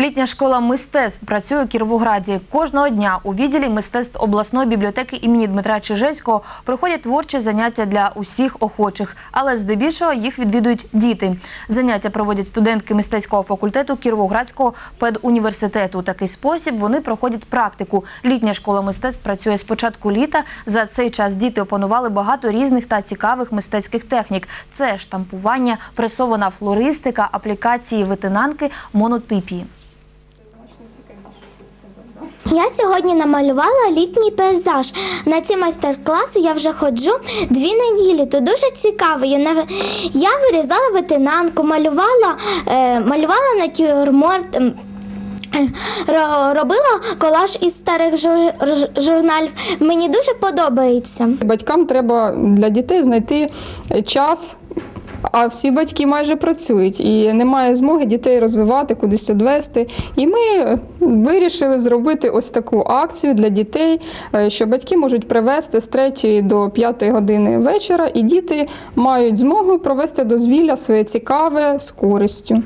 Літня школа мистецтв працює у Кіровограді. Кожного дня у відділі мистецтв обласної бібліотеки імені Дмитра Чижевського проходять творчі заняття для усіх охочих, але здебільшого їх відвідують діти. Заняття проводять студентки мистецького факультету Кіровоградського педуніверситету. У такий спосіб вони проходять практику. Літня школа мистецтв працює з початку літа. За цей час діти опанували багато різних та цікавих мистецьких технік. Це штампування, пресована флористика, аплікації витинанки, монотипії. Я сьогодні намалювала літній пейзаж. На ці майстер-класи я вже ходжу дві неділі. То дуже цікаво. Я, нав... я вирізала витинанку, малювала, е, малювала натюрморт. ем, е, Робила колаж із старих жур- журналів. Мені дуже подобається. Батькам треба для дітей знайти час. А всі батьки майже працюють і немає змоги дітей розвивати, кудись відвести. І ми вирішили зробити ось таку акцію для дітей, е, що батьки можуть привезти з 3 до 5 години вечора, і діти мають змогу провести дозвілля своє цікаве з користю.